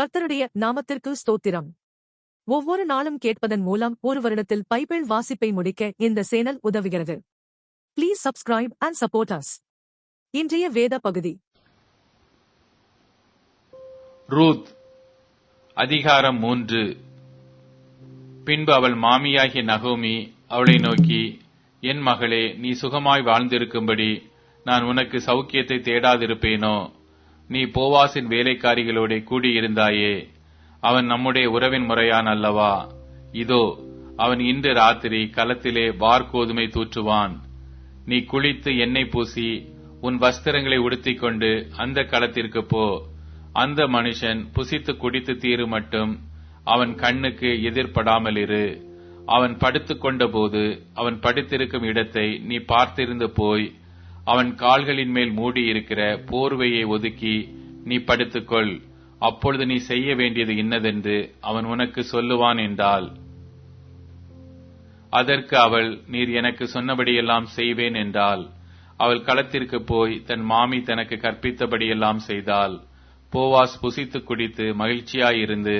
கர்த்தருடைய நாமத்திற்கு ஸ்தோத்திரம். ஒவ்வொரு நாளும் கேட்பதன் மூலம் ஒரு வருடத்தில் பைபிள் வாசிப்பை முடிக்க இந்த சேனல் உதவுகிறது. Please subscribe and support us இன்றைய வேத பகுதி. ரூத் அதிகாரம் மூன்று. பின்பு அவள் மாமியாகிய நகோமி அவளை நோக்கி என் மகளே நீ சுகமாய் வாழ்ந்திருக்கும்படி நான் உனக்கு சௌக்கியத்தை தேடாதிருப்பேனோ? நீ போவாசின் வேலைக்காரிகளோட கூடியிருந்தாயே. அவன் நம்முடைய உறவின் முறையான் அல்லவா? இதோ அவன் இன்று ராத்திரி களத்திலே வார்கோதுமை தூற்றுவான். நீ குளித்து எண்ணெய் பூசி உன் வஸ்திரங்களை உடுத்திக் கொண்டு அந்த களத்திற்கு போ. அந்த மனுஷன் புசித்து குடித்து தீரு மட்டும் அவன் கண்ணுக்கு எதிர்ப்படாமல் இரு. அவன் படுத்துக் கொண்டபோது அவன் படுத்திருக்கும் இடத்தை நீ பார்த்திருந்து போய் அவன் கால்களின் மேல் மூடியிருக்கிற போர்வையை ஒதுக்கி நீ படுத்துக்கொள். அப்பொழுது நீ செய்ய வேண்டியது இன்னதென்று அவன் உனக்கு சொல்லுவான் என்றாள். அதற்கு அவள் நீர் எனக்கு சொன்னபடியெல்லாம் செய்வேன் என்றாள். அவள் களத்திற்கு போய் தன் மாமி தனக்கு கற்பித்தபடியெல்லாம் செய்தாள். போவாஸ் புசித்து குடித்து மகிழ்ச்சியாயிருந்து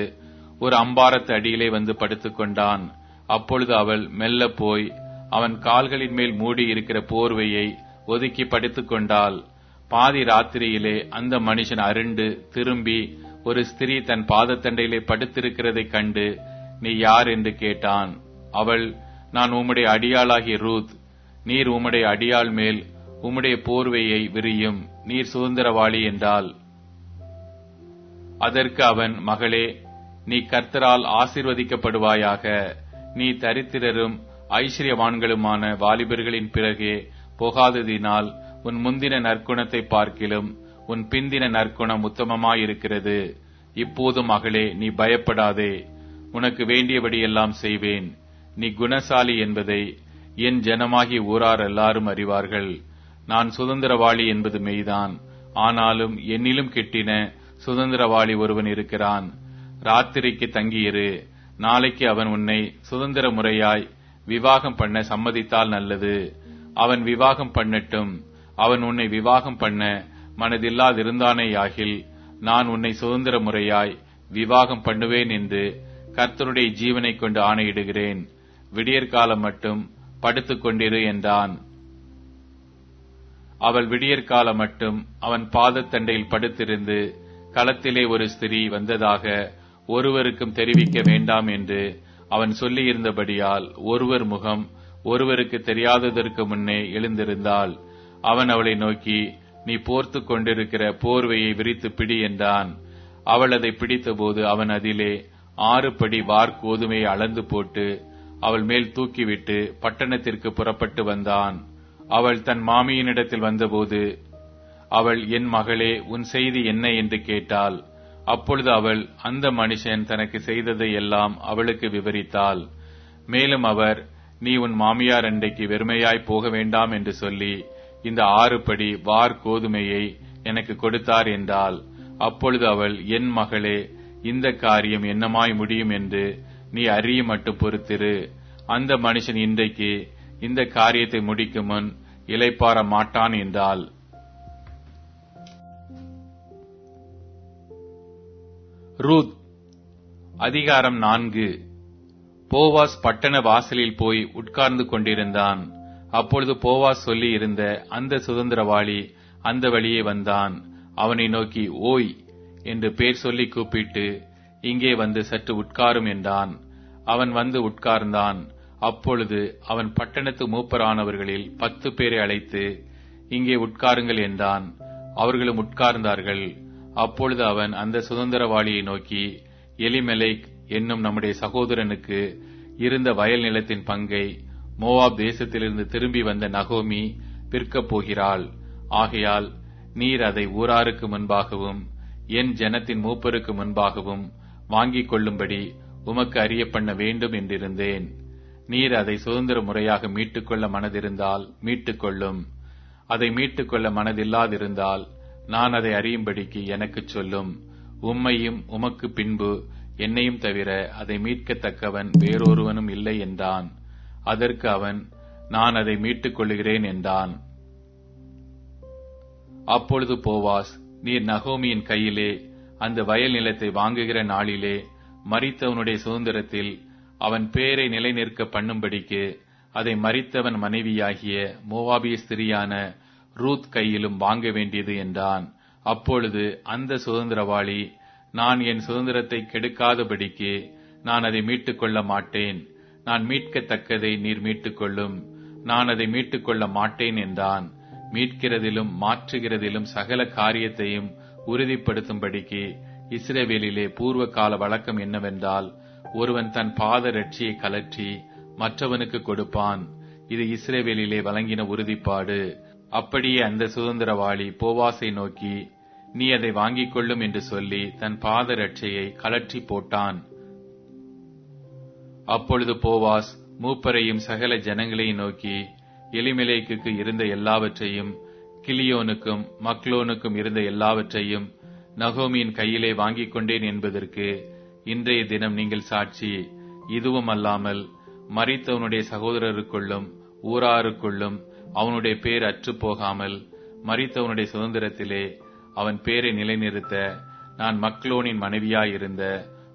ஒரு அம்பாரத்து அடியிலே வந்து படுத்துக்கொண்டான் அப்பொழுது அவள் மெல்ல போய் அவன் கால்களின் மேல் மூடி இருக்கிற போர்வையை ஒதுக்கி படித்துக் கொண்டால் பாதி ராத்திரியிலே அந்த மனுஷன் அருண்டு திரும்பி ஒரு ஸ்திரீ தன் பாதத்தண்டையிலே படுத்திருக்கிறதைக் கண்டு நீ யார்? என்று கேட்டான். அவள் நான் உம்முடைய அடியாளாகி ரூத். நீர் உம்முடைய அடியாள் மேல் உம்முடைய போர்வையை விரியும். நீர் சுதந்திரவாளி என்றாள். அதற்கு அவன் மகளே நீ கர்த்தரால் ஆசிர்வதிக்கப்படுவாயாக. நீ தரித்திரரும் ஐஸ்வர்யவான்களுமான வாலிபர்களின் பிறகே போகாததினால் உன் முந்தின நற்குணத்தை பார்க்கிலும் உன் பிந்தின நற்குணம் உத்தமமாயிருக்கிறது. இப்போது மகளே நீ பயப்படாதே. உனக்கு வேண்டியபடியெல்லாம் செய்வேன். நீ குணசாலி என்பதை என் ஜனமாகி ஊரார் எல்லாரும் அறிவார்கள். நான் சுதந்திரவாளி என்பது மெய்தான். ஆனாலும் என்னிலும் கிட்டின சுதந்திரவாளி ஒருவன் இருக்கிறான். ராத்திரிக்கு தங்கியிரு. நாளைக்கு அவன் உன்னை சுதந்திர முறையாய் விவாகம் பண்ண சம்மதித்தால் நல்லது. அவன் விவாகம் பண்ணட்டும். அவன் உன்னை விவாகம் பண்ண மனதில்லாதிருந்தானே யாகில் நான் உன்னை சுதந்திர முறையாய் விவாகம் பண்ணுவேன் என்று கர்த்தருடைய ஜீவனை கொண்டு ஆணையிடுகிறேன். விடியற்காலம் மட்டும் படுத்துக் கொண்டிரு என்றான். அவள் விடியற்காலம் மட்டும் அவன் பாதத்தண்டையில் படுத்திருந்து களத்திலே ஒரு ஸ்திரீ வந்ததாக ஒருவருக்கும் தெரிவிக்க வேண்டாம் என்று அவன் சொல்லியிருந்தபடியால் ஒருவர் முகம் ஒருவருக்கு தெரியாததற்கு முன்னே எழுந்திருந்தாள் அவன் அவளை நோக்கி நீ போர்த்து கொண்டிருக்கிற போர்வையை விரித்து பிடி என்றான். அவள் அதை பிடித்தபோது அவன் அதிலே ஆறு படி வார்கோதுமையை அளந்து போட்டு அவள் மேல் தூக்கிவிட்டு பட்டணத்திற்கு புறப்பட்டு வந்தான். அவள் தன் மாமியினிடத்தில் வந்தபோது அவள் என் மகளே உன் செய்தி என்ன? என்று கேட்டாள். அப்பொழுது அவள் அந்த மனுஷன் தனக்கு செய்ததை எல்லாம் அவளுக்கு விவரித்தாள். மேலும் அவர் நீ உன் மாமியார் அண்டைக்கு வெறுமையாய் போக வேண்டாம் என்று சொல்லி இந்த ஆறு படி வார் கோதுமையை எனக்கு கொடுத்தார் என்றாள் அப்பொழுது அவள் என் மகளே இந்த காரியம் என்னமாய் முடியும் என்று நீ அறிய மட்டும் பொறுத்திரு. அந்த மனுஷன் இன்றைக்கு இந்த காரியத்தை முடிக்கும் முன் இலைப்பாற மாட்டான் என்றாள் ரூத் அதிகாரம் நான்கு. போவாஸ் பட்டண வாசலில் போய் உட்கார்ந்து கொண்டிருந்தான். அப்பொழுது போவாஸ் சொல்லி இருந்த அந்த சுதந்திரவாளி அந்த வழியே வந்தான். அவனை நோக்கி ஓய் என்று பேர் சொல்லி கூப்பிட்டு இங்கே வந்து சற்று உட்காரும் என்றான். அவன் வந்து உட்கார்ந்தான். அப்பொழுது அவன் பட்டணத்து மூப்பரானவர்களில் பத்து பேரை அழைத்து இங்கே உட்காருங்கள் என்றான். அவர்களும் உட்கார்ந்தார்கள். அப்பொழுது அவன் அந்த சுதந்திரவாளியை நோக்கி எலிமெலைக் என்னும் நம்முடைய சகோதரனுக்கு இருந்த வயல் நிலத்தின் பங்கை மோவாப் தேசத்திலிருந்து திரும்பி வந்த நகோமி விற்கப் போகிறாள். ஆகையால் நீர் அதை ஊராருக்கு முன்பாகவும் என் ஜனத்தின் மூப்பருக்கு முன்பாகவும் வாங்கிக் கொள்ளும்படி உமக்கு அறிய பண்ண வேண்டும் என்றிருந்தேன். நீர் அதை சுதந்திர முறையாக மீட்டுக்கொள்ள மனதிருந்தால் மீட்டுக்கொள்ளும். அதை மீட்டுக்கொள்ள மனதில்லாதிருந்தால் நான் அதை அறியும்படிக்கு எனக்குச் சொல்லும். உம்மையும் உமக்கு பின்பு என்னையும் தவிர அதை மீட்கத்தக்கவன் வேறொருவனும் இல்லை என்றான். அதற்கு அவன் நான் அதை மீட்டுக் கொள்கிறேன் என்றான். அப்பொழுது போவாஸ் நீர் நகோமியின் கையிலே அந்த வயல் நிலத்தை வாங்குகிற நாளிலே மறித்தவனுடைய சுதந்திரத்தில் அவன் பேரை நிலைநிற்க பண்ணும்படிக்கு அதை மறித்தவன் மனைவியாகிய மோவாபிய ஸ்திரியான ரூத் கையிலும் வாங்க வேண்டியது என்றான். அப்பொழுது அந்த சுதந்திரவாளி நான் என் சுதந்திரத்தை கெடுக்காதபடிக்கு நான் அதை மீட்டுக் கொள்ள மாட்டேன். நான் மீட்கத்தக்கதை நீர் மீட்டுக் கொள்ளும் நான் அதை மீட்டுக் கொள்ள மாட்டேன் என்றான். மீட்கிறதிலும் மாற்றுகிறதிலும் சகல காரியத்தையும் உறுதிப்படுத்தும்படிக்கு இஸ்ரேவேலிலே பூர்வ கால வழக்கம் என்னவென்றால் ஒருவன் தன் பாத ரட்சியை கலற்றி மற்றவனுக்கு கொடுப்பான். இது இஸ்ரேவேலிலே வழங்கின உறுதிப்பாடு. அப்படியே அந்த சுதந்திரவாளி போவாசை நோக்கி நீ அதை வாங்கிக் கொள்ளும் என்று சொல்லி தன் பாதரட்சையை கலற்றி போட்டான். அப்பொழுது போவாஸ் மூப்பரையும் சகல ஜனங்களையும் நோக்கி எலிமிலேக்கு இருந்த எல்லாவற்றையும் கிளியோனுக்கும் மக்லோனுக்கும் இருந்த எல்லாவற்றையும் நகோமியின் கையிலே வாங்கிக் கொண்டேன் என்பதற்கு இன்றைய தினம் நீங்கள் சாட்சி. இதுவும் அல்லாமல் மறித்தவனுடைய சகோதரருக்குள்ளும் ஊராருக்குள்ளும் அவனுடைய பேர் அற்று போகாமல் மறித்தவனுடைய சுதந்திரத்திலே அவன் பேரை நிலைநிறுத்த நான் மக்லோனின் மனைவியாயிருந்த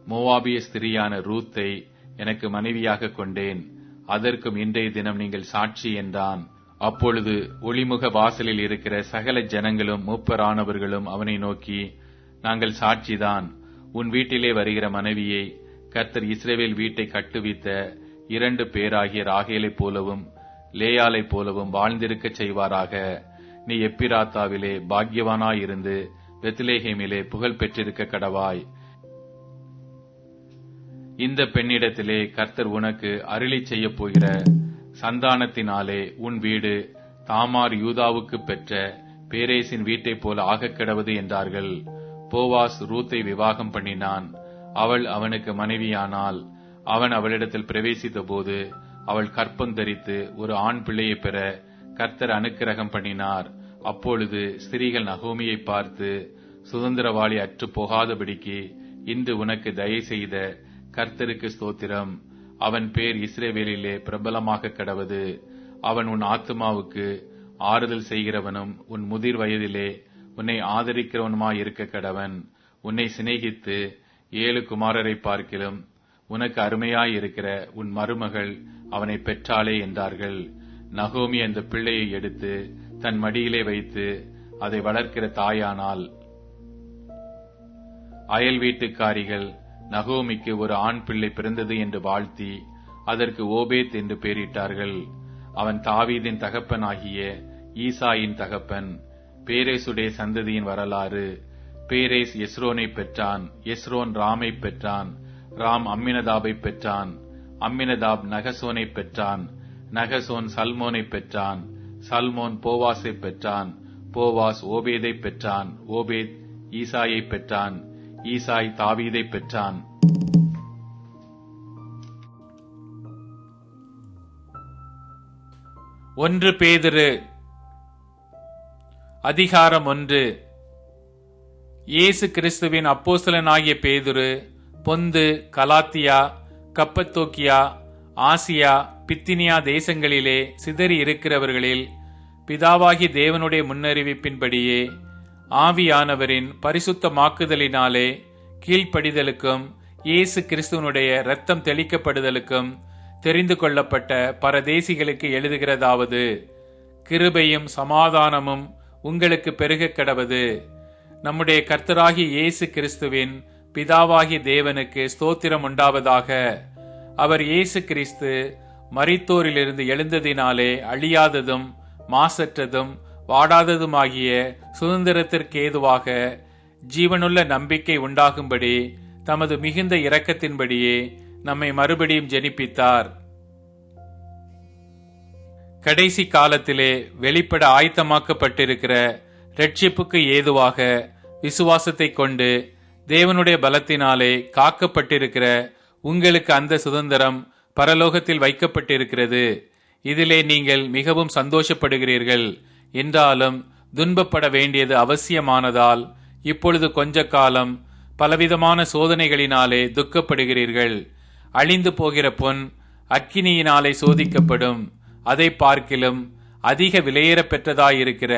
மோவாபிய ஸ்திரியான ரூத்தை எனக்கு மனைவியாக கொண்டேன். அதற்கும் இன்றைய தினம் நீங்கள் சாட்சி என்றான். அப்பொழுது ஒளிமுக வாசலில் இருக்கிற சகல ஜனங்களும் மூப்பரானவர்களும் அவனை நோக்கி நாங்கள் சாட்சிதான். உன் வீட்டிலே வருகிற மனைவியை கர்த்தர் இஸ்ரேவேல் வீட்டை கட்டுவித்த இரண்டு பேராகிய ராகேலைப் போலவும் லேயாலைப் போலவும் வாழ்ந்திருக்கச் செய்வாராக. நீ எப்பிராத்தாவிலே பாக்யவானாயிருந்து பெத்லேஹேமிலே புகழ் பெற்றிருக்க கடவாய். இந்த பெண்ணிடத்திலே கர்த்தர் உனக்கு அருளி செய்யப் போகிற சந்தானத்தினாலே உன் வீடு தாமார் யூதாவுக்கு பெற்ற பேரேசின் வீட்டைப் போல ஆகக் கிடவது என்றார்கள். போவாஸ் ரூத்தை விவாகம் பண்ணினான். அவள் அவனுக்கு மனைவியானால் அவன் அவளிடத்தில் பிரவேசித்த போது அவள் கற்பம் தரித்து ஒரு ஆண் பிள்ளையை பெற கர்த்தர் அனுக்கிரகம் பண்ணினார். அப்பொழுது ஸ்திரீகள் நகோமியை பார்த்து சுதந்திரவாளி அற்று போகாதபடிக்கு இன்று உனக்கு தயை செய்த கர்த்தருக்கு ஸ்தோத்திரம். அவன் பேர் இஸ்ரேவேலிலே பிரபலமாக கடவது. அவன் உன் ஆத்மாவுக்கு ஆறுதல் செய்கிறவனும் உன் முதிர் வயதிலே உன்னை ஆதரிக்கிறவனுமாய் இருக்க கடவன். உன்னை சிநேகித்து ஏழு குமாரரை பார்க்கிலும் உனக்கு அருமையாய் இருக்கிற உன் மருமகள் அவனை பெற்றாளே என்றார்கள். நகோமி அந்த பிள்ளையை எடுத்து தன் மடியிலே வைத்து அதை வளர்க்கிற தாயானால். அயல் வீட்டுக்காரிகள் நகோமிக்கு ஒரு ஆண் பிள்ளை பிறந்தது என்று வாழ்த்தி அதற்கு ஓபேத் என்று பெயரிட்டார்கள் அவன் தாவீதின் தகப்பனாகிய ஈசாயின் தகப்பன் பேரேசுடைய சந்ததியின் வரலாறு. பேரேஸ் எஸ்ரோனை பெற்றான் எஸ்ரோன் ராமை பெற்றான் ராம் அம்மினதாபை பெற்றான் அம்மினதாப் நகசோனை பெற்றான் நகசோன் சல்மோனை பெற்றான் சல்மோன் போவாஸை பெற்றான் போவாஸ் ஓபேதை பெற்றான் ஓபேத் ஈசாயை பெற்றான் ஈசாய் தாவீதை பெற்றான். ஒன்று பேதிரு அதிகாரம் ஒன்று. இயேசு கிறிஸ்துவின் அப்போசலனாகிய பேதுரு Pontus Galatia Cappadocia Asia Bithynia தேசங்களிலே சிதறி இருக்கிறவர்களில் பிதாவாகி தேவனுடைய முன்னறிவிப்பின்படியே ஆவியானவரின் பரிசுத்தமாக்குதலினாலே கீழ்ப்படிதலுக்கும் இயேசு கிறிஸ்துவனுடைய இரத்தம் தெளிக்கப்படுதலுக்கும் தெரிந்து கொள்ளப்பட்ட பரதேசிகளுக்கு எழுதுகிறதாவது கிருபையும் சமாதானமும் உங்களுக்கு பெருகக் கடவது. நம்முடைய கர்த்தராகி இயேசு கிறிஸ்துவின் பிதாவாகி தேவனுக்கு ஸ்தோத்திரம் உண்டாவதாக. அவர் இயேசு கிறிஸ்து மரித்தோரிலிருந்து எழுந்ததினாலே அழியாததும் மாசற்றதும் வாடாததுமாகிய சுதந்திரத்திற்கு ஏதுவாக ஜீவனுள்ள நம்பிக்கை உண்டாகும்படி தமது மிகுந்த இரக்கத்தின்படியே நம்மை மறுபடியும் ஜெனிப்பித்தார். கடைசி காலத்திலே வெளிப்பட ஆயத்தமாக்கப்பட்டிருக்கிற ரட்சிப்புக்கு ஏதுவாக விசுவாசத்தை கொண்டு தேவனுடைய பலத்தினாலே காக்கப்பட்டிருக்கிற உங்களுக்கு அந்த சுதந்திரம் பரலோகத்தில் வைக்கப்பட்டிருக்கிறது. இதிலே நீங்கள் மிகவும் சந்தோஷப்படுகிறீர்கள். என்றாலும் துன்பப்பட வேண்டியது அவசியமானதால் இப்பொழுது கொஞ்ச காலம் பலவிதமான சோதனைகளினாலே துக்கப்படுகிறீர்கள். அழிந்து போகிற பொன் அக்கினியினாலே சோதிக்கப்படும். அதை பார்க்கிலும் அதிக விலையேற பெற்றதாயிருக்கிற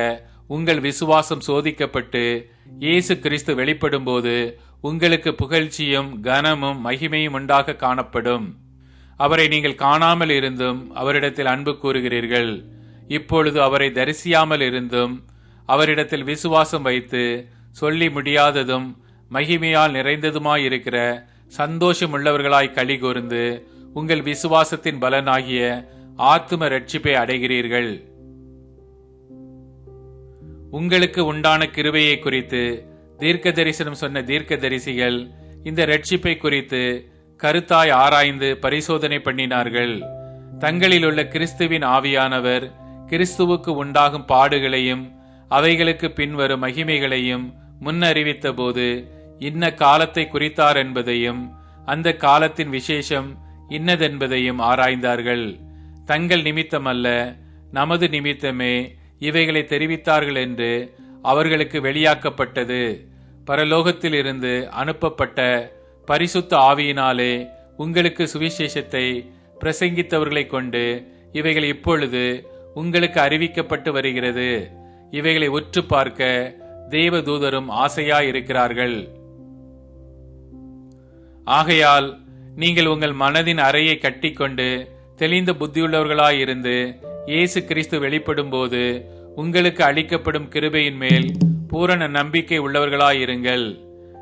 உங்கள் விசுவாசம் சோதிக்கப்பட்டு இயேசு கிறிஸ்து வெளிப்படும்போது உங்களுக்கு புகழ்ச்சியும் கனமும் மகிமையும் உண்டாக காணப்படும். அவரை நீங்கள் காணாமல் இருந்தும் அவரிடத்தில் அன்பு கூறுகிறீர்கள். இப்பொழுது அவரை தரிசியாமல் இருந்தும் அவரிடத்தில் விசுவாசம் வைத்து சொல்லி முடியாததும் மகிமையால் நிறைந்ததுமாயிருக்கிற சந்தோஷம் உள்ளவர்களாய் களி கூர்ந்து உங்கள் விசுவாசத்தின் பலனாகிய ஆத்தும ரட்சிப்பை அடைகிறீர்கள். உங்களுக்கு உண்டான கிருபையை குறித்து தீர்க்க தரிசனம் சொன்ன தீர்க்க தரிசிகள் இந்த ரட்சிப்பை குறித்து கருத்தாய் ஆராய்ந்து பரிசோதனை பண்ணினார்கள். தங்களில் உள்ள கிறிஸ்துவின் ஆவியானவர் கிறிஸ்துவுக்கு உண்டாகும் பாடுகளையும் அவைகளுக்கு பின்வரும் மகிமைகளையும் முன்னறிவித்த போது இன்ன காலத்தை குறித்தார் என்பதையும் அந்த காலத்தின் விசேஷம் இன்னதென்பதையும் ஆராய்ந்தார்கள். தங்கள் நிமித்தமல்ல நமது நிமித்தமே இவைகளை தெரிவித்தார்கள் என்று அவர்களுக்கு வெளியாக்கப்பட்டது. பரலோகத்திலிருந்து அனுப்பப்பட்ட பரிசுத்த ஆவியினாலே உங்களுக்கு சுவிசேஷத்தை பிரசங்கித்தவர்களை கொண்டு இவைகள் இப்பொழுது உங்களுக்கு அறிவிக்கப்பட்டு வருகிறது. இவைகளை உற்று பார்க்க தேவதூதரும் ஆசையாயிருக்கிறார்கள். ஆகையால் நீங்கள் உங்கள் மனதின் அறையை கட்டிக்கொண்டு தெளிந்த புத்தியுள்ளவர்களாயிருந்து இயேசு கிறிஸ்து வெளிப்படும் போது உங்களுக்கு அளிக்கப்படும் கிருபையின் மேல் பூரண நம்பிக்கை உள்ளவர்களாயிருங்கள்.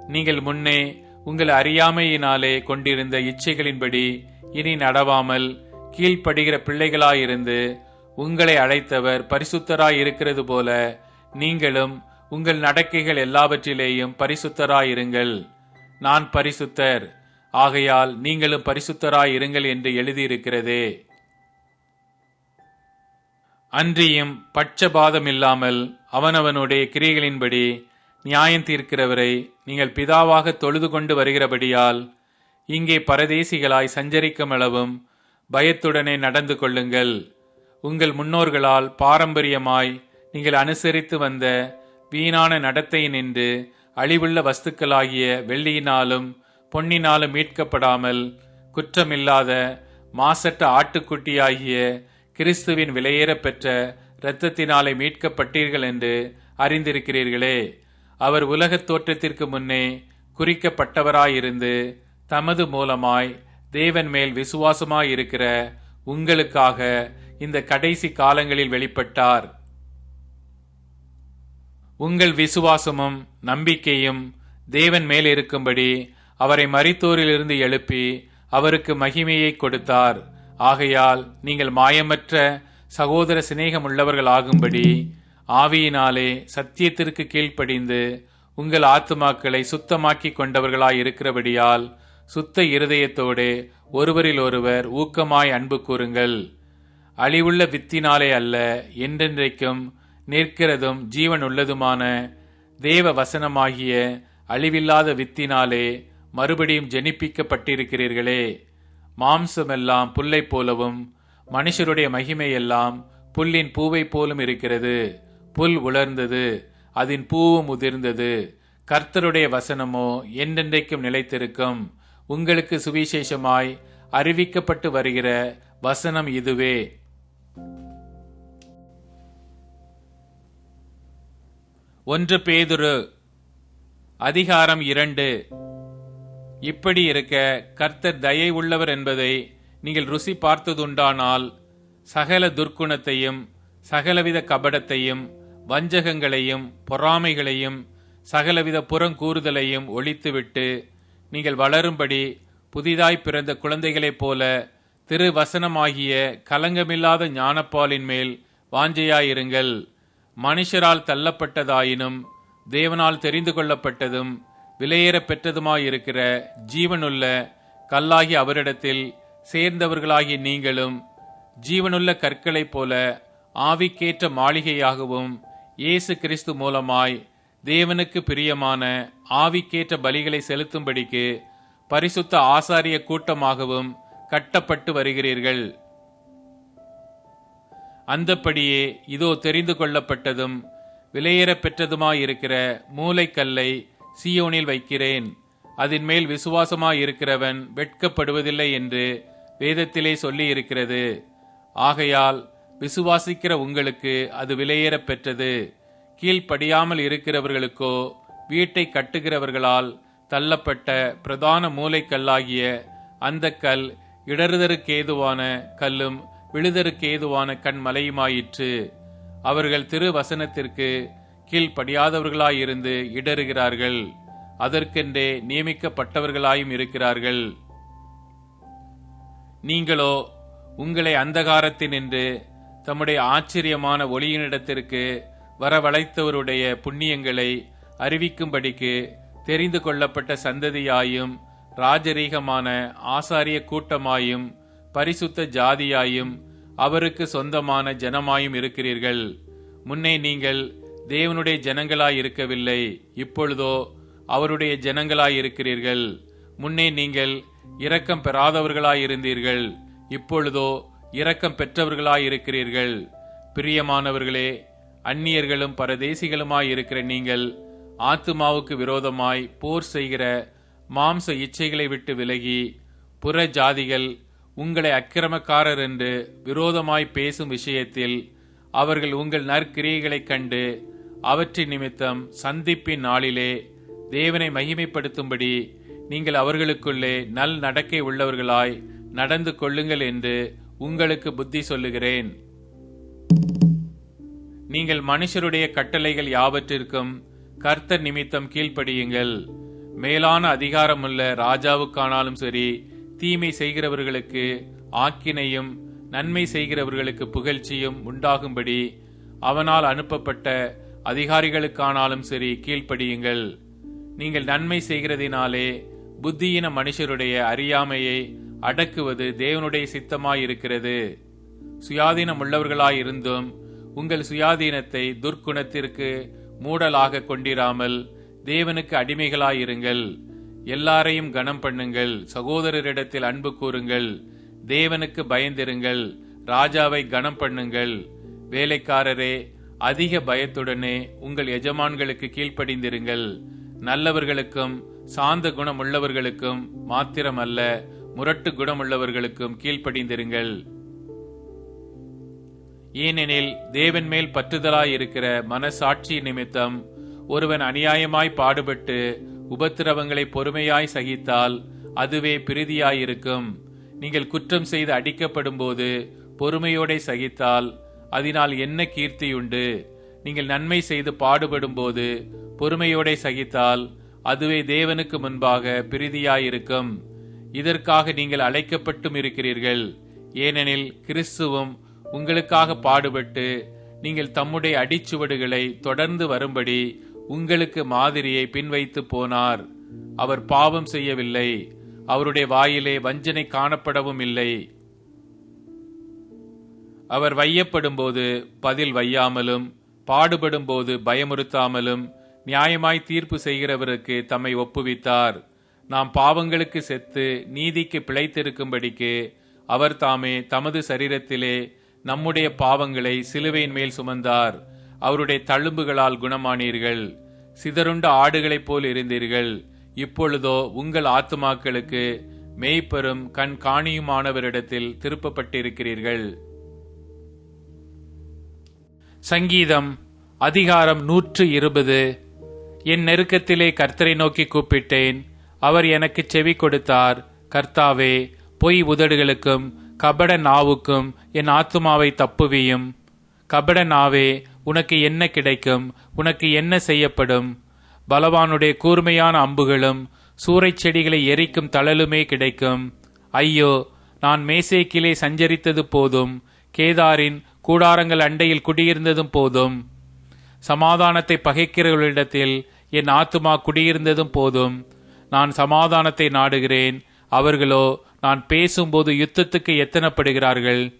நீங்கள் முன்னே உங்கள் அறியாமையினாலே கொண்டிருந்த இச்சைகளின்படி இனி நடவாமல் கீழ்ப்படுகிற பிள்ளைகளாயிருந்து உங்களை அழைத்தவர் பரிசுத்தராய் இருக்கிறது போல நீங்களும் உங்கள் நடக்கைகள் எல்லாவற்றிலேயும் பரிசுத்தராயிருங்கள். நான் பரிசுத்தர். ஆகையால் நீங்களும் பரிசுத்தராய் இருங்கள் என்று எழுதியிருக்கிறதே. அன்றியும் பட்சபாதமில்லாமல் அவனவனுடைய கிரியைகளின்படி நியாயம் தீர்க்கிறவரை நீங்கள் பிதாவாக தொழுது கொண்டு வருகிறபடியால் இங்கே பரதேசிகளாய் சஞ்சரிக்கும் அளவும் பயத்துடனே நடந்து கொள்ளுங்கள். உங்கள் முன்னோர்களால் பாரம்பரியமாய் நீங்கள் அனுசரித்து வந்த வீணான நடத்தையினின்று அழிவுள்ள வஸ்துக்களாகிய வெள்ளியினாலும் பொன்னினாலும் மீட்கப்படாமல் குற்றமில்லாத மாசற்ற ஆட்டுக்குட்டியாகிய கிறிஸ்துவின் விலையேறப்பெற்ற இரத்தத்தினாலே மீட்கப்பட்டீர்கள் என்று அறிந்திருக்கிறீர்களே. அவர் உலகத் தோற்றத்திற்கு முன்னே குறிக்கப்பட்டவராயிருந்து தமது மூலமாய் தேவன் மேல் விசுவாசமாயிருக்கிற உங்களுக்காக இந்த கடைசி காலங்களில் வெளிப்பட்டார். உங்கள் விசுவாசமும் நம்பிக்கையும் தேவன் மேல் இருக்கும்படி அவரை மறித்தோரிலிருந்து எழுப்பி அவருக்கு மகிமையை கொடுத்தார். ஆகையால் நீங்கள் மாயமற்ற சகோதர சிநேகம் உள்ளவர்கள் ஆகும்படி ஆவியினாலே சத்தியத்திற்கு கீழ்ப்படிந்து உங்கள் ஆத்துமாக்களை சுத்தமாக்கி கொண்டவர்களாய் இருக்கிறபடியால் சுத்த இருதயத்தோடே ஒருவரில் ஒருவர் ஊக்கமாய் அன்பு கூறுங்கள். அழிவுள்ள வித்தினாலே அல்ல என்றென்றைக்கும் நிற்கிறதும் ஜீவன் உள்ளதுமான தேவ வசனமாகிய அழிவில்லாத வித்தினாலே மறுபடியும் ஜெனிப்பிக்கப்பட்டிருக்கிறீர்களே. மாம்சமெல்லாம் புல்லை போலவும் மனுஷருடைய மகிமையெல்லாம் புல்லின் பூவை போலும் இருக்கிறது. புல் உலர்ந்தது. அதன் பூவும் உதிர்ந்தது கர்த்தருடைய வசனமோ என்றென்றைக்கும் நிலைத்திருக்கும். உங்களுக்கு சுவிசேஷமாய் அறிவிக்கப்பட்டு வருகிற வசனம் இதுவே. ஒன்று பேதுரு அதிகாரம் இரண்டு. இப்படி இருக்க கர்த்தர் தயை உள்ளவர் என்பதை நீங்கள் ருசி பார்த்ததுண்டானால் சகல துர்க்குணத்தையும் சகலவித கபடத்தையும் வஞ்சகங்களையும் பொறாமைகளையும் சகலவித புறங்கூறுதலையும் ஒழித்துவிட்டு நீங்கள் வளரும்படி புதிதாய் பிறந்த குழந்தைகளைப் போல திரு வசனமாகிய கலங்கமில்லாத ஞானப்பாலின் மேல் வாஞ்சையாயிருங்கள். மனுஷரால் தள்ளப்பட்டதாயினும் தேவனால் தெரிந்து கொள்ளப்பட்டதும் விலையேற பெற்றதுமாயிருக்கிற ஜீவனுள்ள கல்லாகி அவரிடத்தில் சேர்ந்தவர்களாகி நீங்களும் ஜீவனுள்ள கற்களைப் போல ஆவிக்கேற்ற மாளிகையாகவும் இயேசு கிறிஸ்து மூலமாய் தேவனுக்கு பிரியமான ஆவிக்கேற்ற பலிகளை செலுத்தும்படிக்கு பரிசுத்த ஆசாரிய கூட்டமாகவும் கட்டப்பட்டு வருகிறீர்கள். அந்தப்படியே இதோ தெரிந்து கொள்ளப்பட்டதும் விலையேறப் பெற்றதுமாயிருக்கிற மூளைக்கல்லை சியோனில் வைக்கிறேன். அதன் மேல் விசுவாசமாயிருக்கிறவன் வெட்கப்படுவதில்லை என்று வேதத்திலே சொல்லி இருக்கிறது ஆகையால் விசுவாசிக்கிற உங்களுக்கு அது விலையேற பெற்றது. கீழ்ப்படியாமல் இருக்கிறவர்களுக்கோ வீட்டை கட்டுகிறவர்களால் தள்ளப்பட்ட பிரதான மூளைக்கல்லாகிய அந்த கல் இடறுதற்கேதுவான கல்லும் விழுதற்கேதுவான கண்மலையுமாயிற்று. அவர்கள் திருவசனத்திற்கு கீழ்ப்படியாதவர்களாயிருந்து இடறுகிறார்கள். அதற்கென்றே நியமிக்கப்பட்டவர்களாயும் இருக்கிறார்கள். நீங்களோ உங்களை அந்தகாரத்தினின்று தம்முடைய ஆச்சரியமான ஒளியினிடத்திற்கு வரவழைத்தவருடைய புண்ணியங்களை அறிவிக்கும்படிக்கு தெரிந்து கொள்ளப்பட்ட சந்ததியாயும் ராஜரீகமான ஆசாரிய கூட்டமாயும் பரிசுத்த ஜாதியாயும் அவருக்கு சொந்தமான ஜனமாயும் இருக்கிறீர்கள். முன்னே நீங்கள் தேவனுடைய ஜனங்களாய் இருக்கவில்லை இப்பொழுதோ அவருடைய ஜனங்களாய் இருக்கிறீர்கள் முன்னே நீங்கள் இரக்கம் பெறாதவர்களாயிருந்தீர்கள் இப்பொழுதோ இரக்கம் பெற்றவர்களாயிருக்கிறீர்கள். பிரியமானவர்களே அந்நியர்களும் பரதேசிகளுமாயிருக்கிற நீங்கள் ஆத்துமாவுக்கு விரோதமாய் போர் செய்கிற மாம்ச இச்சைகளை விட்டு விலகி புற ஜாதிகள் உங்களை அக்கிரமக்காரர் என்று விரோதமாய் பேசும் விஷயத்தில் அவர்கள் உங்கள் நற்கிரியைகளைக் கண்டு அவற்றின் நிமித்தம் சந்திப்பின் நாளிலே தேவனை மகிமைப்படுத்தும்படி நீங்கள் அவர்களுக்குள்ளே நல் நடக்கை உள்ளவர்களாய் நடந்து கொள்ளுங்கள் என்று உங்களுக்கு புத்தி சொல்லுகிறேன். நீங்கள் மனுஷருடைய கட்டளைகள் யாவற்றிற்கும் கர்த்தர் நிமித்தம் கீழ்ப்படியுங்கள். மேலான அதிகாரமுள்ள ராஜாவுக்கானாலும் சரி தீமை செய்கிறவர்களுக்கு ஆக்கினையும் நன்மை செய்கிறவர்களுக்கு புகழ்ச்சியும் உண்டாகும்படி அவனால் அனுப்பப்பட்ட அதிகாரிகளுக்கானாலும் சரி கீழ்ப்படியுங்கள். நீங்கள் நன்மை செய்கிறதினாலே புத்தியின மனுஷருடைய அறியாமையை அடக்குவது தேவனுடைய சித்தமாயிருக்கிறது. சுயாதீனம் உள்ளவர்களாயிருந்தும் உங்கள் சுயாதீனத்தை துர்க்குணத்திற்கு மூடலாக கொண்டிராமல் தேவனுக்கு அடிமைகளாயிருங்கள். எல்லாரையும் கனம் பண்ணுங்கள். சகோதரரிடத்தில் அன்பு கூறுங்கள். தேவனுக்கு பயந்திருங்கள். ராஜாவை கனம் பண்ணுங்கள். வேலைக்காரரே அதிக பயத்துடனே உங்கள் எஜமான்களுக்கு கீழ்ப்படிந்திருங்கள். நல்லவர்களுக்கும் சாந்த குணமுள்ளவர்களுக்கும் மாத்திரமல்ல முரட்டு குணமுள்ளவர்களுக்கும் கீழ்ப்படிந்திருங்கள். ஏனெனில் தேவன் மேல் பற்றுதலாயிருக்கிற மனசாட்சி நிமித்தம் ஒருவன் அநியாயமாய் பாடுபட்டு உபத்திரவங்களை பொறுமையாய் சகித்தால் அதுவே பிரீதியாயிருக்கும். நீங்கள் குற்றம் செய்து அடிக்கப்படும் போது பொறுமையோட சகித்தால் அதனால் என்ன கீர்த்தியுண்டு? நீங்கள் நன்மை செய்து பாடுபடும் போது பொறுமையோட சகித்தால் அதுவே தேவனுக்கு முன்பாக பிரீதியாயிருக்கும். இதற்காக நீங்கள் அழைக்கப்பட்டும் இருக்கிறீர்கள். ஏனெனில் கிறிஸ்துவும் உங்களுக்காக பாடுபட்டு நீங்கள் தம்முடைய அடிச்சுவடுகளை தொடர்ந்து வரும்படி உங்களுக்கு மாதிரியை பின்வைத்து போனார். அவர் பாவம் செய்யவில்லை. அவருடைய வாயிலே வஞ்சனை காணப்படவும் இல்லை. அவர் வையப்படும்போது பதில் வையாமலும் பாடுபடும்போது பயமுறுத்தாமலும் நியாயமாய் தீர்ப்பு செய்கிறவருக்கு தம்மை ஒப்புவித்தார். நாம் பாவங்களுக்கு செத்து நீதிக்கு பிழைத்திருக்கும்படிக்கு அவர் தாமே தமது சரீரத்திலே நம்முடைய பாவங்களை சிலுவையின் மேல் சுமந்தார். அவருடைய தழும்புகளால் குணமானீர்கள். சிதறுண்ட ஆடுகளைப் போல் இருந்தீர்கள். இப்பொழுதோ உங்கள் ஆத்துமாக்களுக்கு மெய்ப்பெரும் கண் காணியுமானவரிடத்தில் திருப்பப்பட்டிருக்கிறீர்கள். சங்கீதம் அதிகாரம் நூற்று இருபது. என் நெருக்கத்திலே கர்த்தரை நோக்கி கூப்பிட்டேன். அவர் எனக்கு செவி கொடுத்தார். கர்த்தாவே பொய் உதடுகளுக்கும் கபட நாவுக்கும் என் ஆத்துமாவை தப்புவியும். கபட நாவே உனக்கு என்ன கிடைக்கும்? உனக்கு என்ன செய்யப்படும்? பலவானுடைய கூர்மையான அம்புகளும் சூறைச் செடிகளை எரிக்கும் தழலுமே கிடைக்கும். ஐயோ நான் மேசேக்கிலே சஞ்சரித்தது போதும் கேதாரின் கூடாரங்கள் அண்டையில் குடியிருந்ததும் போதும். சமாதானத்தை பகைக்கிறவர்களிடத்தில் என் ஆத்துமா குடியிருந்ததும் போதும். நான் சமாதானத்தை நாடுகிறேன். அவர்களோ நான் பேசும்போது யுத்தத்துக்கு எத்தனப்படுகிறார்கள்?